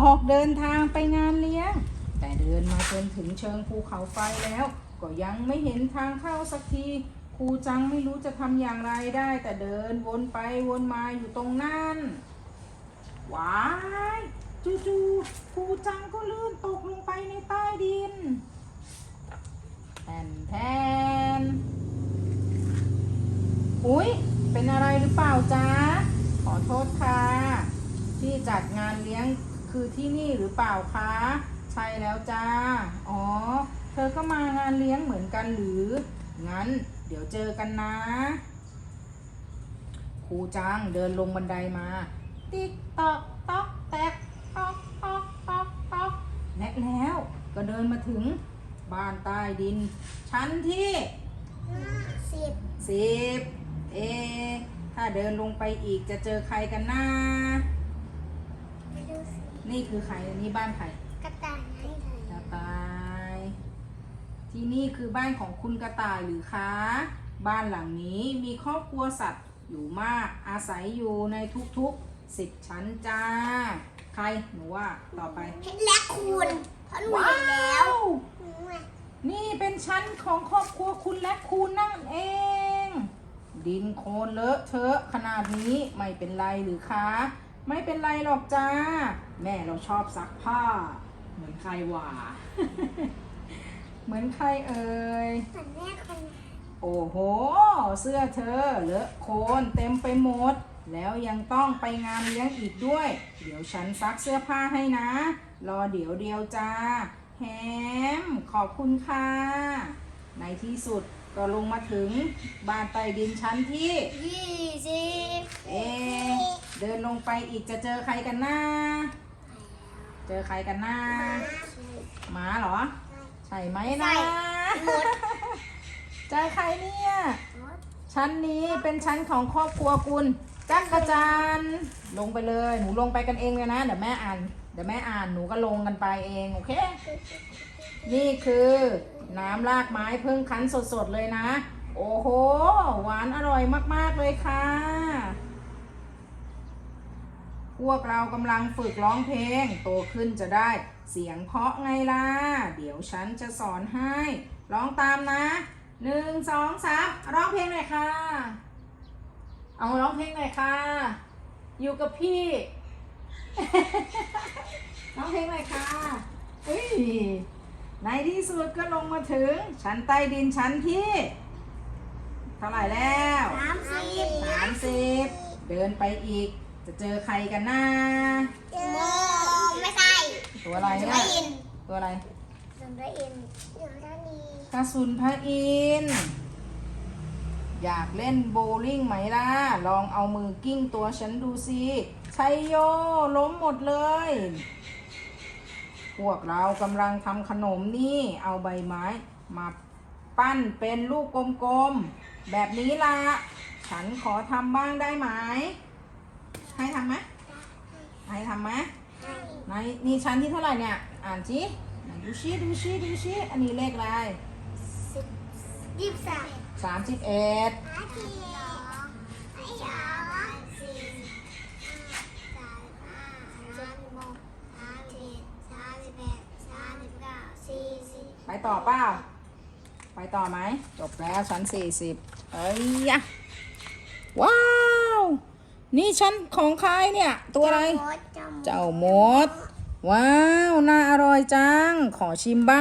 ออกเดินทางไปงานเลี้ยง แต่เดินมาจนถึงเชิงภูเขาไฟแล้ว ก็ยังไม่เห็นทางเข้าสักทีครูจังไม่รู้จะทำอย่างไรได้ แต่เดินวนไปวนมาอยู่ตรงนั้นว้ายจู่ๆครูจังก็ลื่นตกลงไปในใต้ดินแทนแทนอุ๊ย เป็นอะไรหรือเปล่าจ๊ะ ขอโทษค่ะ ที่จัดงานเลี้ยง คือที่นี่หรือเปล่าคะ ใช่แล้วจ้า อ๋อ เธอก็มางานเลี้ยงเหมือนกันหรือ งั้น เดี๋ยวเจอกันนะ ครูจังเดินลงบันไดมา ติ๊กตอกตอกแตกตอกตอกตอกตอกและแล้วก็เดินมาถึงบ้านใต้ดิน ชั้นที่สิบสิบเอะถ้าเดินลงไปอีกจะเจอใครกันนะไม่ดูสิ นี่คือใครอันนี้บ้านใครกระต่ายให้เลยกระต่าย ที่นี่คือบ้านของคุณกระต่ายหรือคะ บ้านหลังนี้มีครอบครัวสัตว์อยู่มาก อาศัยอยู่ในทุกๆสิบชั้นจ้า ใครหนูว่าต่อไปเพชรและคูณเพราะหนูว้าเห็นแล้ววหนูอะนี่เป็นชั้นของครอบครัวคุณและคุณนั่นเอง ดินโคลนเลอะเทอะขนาดนี้ไม่เป็นไรหรือคะ ไม่เป็นไรหรอกจ้า แม่เราชอบซักผ้า เหมือนใครหว่า เหมือนใครเอ่ย เหมือนแม่คนโอ้โห เสื้อเธอเลอะโคลนเต็มไปหมด แล้วยังต้องไปงานเลี้ยงอีกด้วย เดี๋ยวฉันซักเสื้อผ้าให้นะ รอเดี๋ยวเดียวจ้า แฮม ขอบคุณค่ะ ในที่สุด ก็ลงมาถึงบ้านใต้ดินชั้นที่ ยี่สิบเอะเดินลงไปอีกจะเจอใครกันนะเจอใครกันนะหมาเหรอ ใช่ไหมนะหมดเจอใครเนี่ย ชั้นนี้เป็นชั้นของครอบครัวคุณจักรจันทร์ลงไปเลย หนูลงไปกันเองเลยนะ เดี๋ยวแม่อ่าน เดี๋ยวแม่อ่าน หนูก็ลงกันไปเอง โอเค นี่คือน้ำรากไม้เพิ่งคั้นสดๆเลยนะ โอ้โห หวานอร่อยมากๆเลยค่ะ พวกเรากำลังฝึกร้องเพลง โตขึ้นจะได้เสียงเพาะไงล่ะ เดี๋ยวฉันจะสอนให้ ร้องตามนะหนึ่งสองสามร้องเพลงหน่อยค่ะ เอาร้องเพลงหน่อยค่ะ อยู่กับพี่ ร้องเพลงหน่อยค่ะเฮ้ย ในที่สุดก็ลงมาถึง ชั้นใต้ดินชั้นที่ เท่าไหร่แล้วสามสิบสามสิบเดินไปอีก จะเจอใครกันนะโมไม่ใช่ตัวอะไรสุเนี่ดยอินตัวอะไรสุดอินอยู่ด้านนี้กระสุนพระอินทร์อยากเล่นโบว์ลิ่งไหมล่ะ ลองเอามือกิ้งตัวฉันดูสิชัยโยล้มหมดเลย พวกเรากำลังทำขนมนี่ เอาใบไม้มาปั้นเป็นลูกกลมๆ แบบนี้ล่ะฉันขอทำบ้างได้ไหม ให้ทำไหมให้ทำไหมไหนนี่ชั้นที่เท่าไหร่เนี่ย อ่านสิไหนดูชิดูชิดูชิอันนี้เลขอะไรสิบยี่สิบสามสามสิบเอ็ด อาทิตย์สองสามสี่สามห้าสามหกสามเจ็ดสามสิบแปดสามสิบเก้าสี่สิบ ไป ต่อเปล่า ไปต่อไหม จบแล้วชั้นสี่สิบเอ้ยยะว้าว นี่ชั้นของใครเนี่ย ตัวอะไรมดจำเจ้ามด ว้าว น่าอร่อยจัง ขอชิมบ้าง